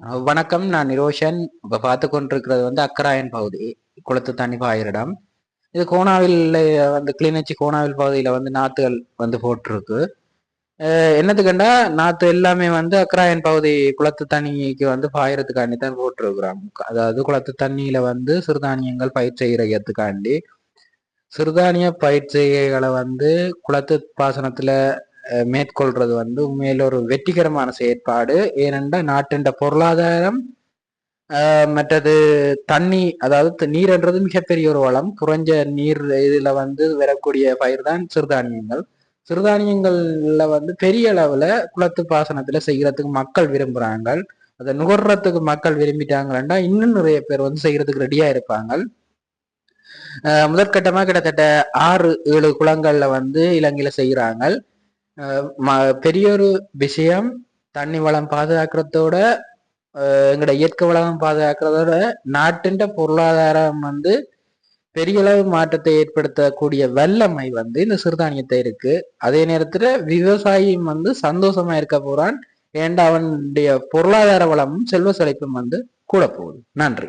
வணக்கம் நான் நிரோஷன். இப்போ பார்த்து கொண்டிருக்கிறது வந்து அக்கராயன் பகுதி குளத்து தண்ணி பாயிரிடம் இது கோணாவில் வந்து கிளிநொச்சி கோணாவில் பகுதியில் வந்து நாத்துகள் வந்து போட்டிருக்கு. அஹ் நாற்று நாத்து எல்லாமே வந்து அக்கராயன் பகுதி குளத்து தண்ணிக்கு வந்து பாயிறதுக்காண்டி தான் போட்டிருக்கிறோம் அதாவது குளத்து தண்ணியில வந்து சிறுதானியங்கள் பயிர் செய்கிறதுக்காண்டி சிறுதானிய பயிர் செய்கைகளை வந்து குளத்து பாசனத்துல மேற்கொள்றது வந்து உண்மையில ஒரு வெற்றிகரமான செயற்பாடு. ஏனென்றால் நாட்டின் பொருளாதாரம் ஆஹ் மற்றது தண்ணி அதாவது நீர்ன்றது மிகப்பெரிய ஒரு வளம். குறைஞ்ச நீர் இதுல வந்து வரக்கூடிய பயிர் தான் சிறுதானியங்கள். சிறுதானியங்கள்ல வந்து பெரிய அளவுல குளத்து பாசனத்துல செய்யறதுக்கு மக்கள் விரும்புறாங்க. அதை நுகர்றதுக்கு மக்கள் விரும்பிட்டாங்கன்னா இன்னும் நிறைய பேர் வந்து செய்யறதுக்கு ரெடியா இருப்பாங்க. ஆஹ் முதற்கட்டமா கிட்டத்தட்ட ஆறு ஏழு குளங்கள்ல வந்து இலங்கையில் செய்யறாங்க. ம- பெரிய ஒரு விஷயம் தண்ணி வளம் பாதுகாக்கிறதோட எங்களோட இயற்கை வளம் பாதுகாக்கிறதோட நாட்டின் பொருளாதாரம் வந்து பெரிய அளவு மாற்றத்தை ஏற்படுத்தக்கூடிய வல்லமை வந்து இந்த சிறுதானியத்தை இருக்கு. அதே நேரத்துல விவசாயியும் வந்து சந்தோஷமா இருக்க போறான். ஏண்டா அவனுடைய பொருளாதார வளமும் செல்வ செழிப்பும் வந்து கூட போகுது. நன்றி.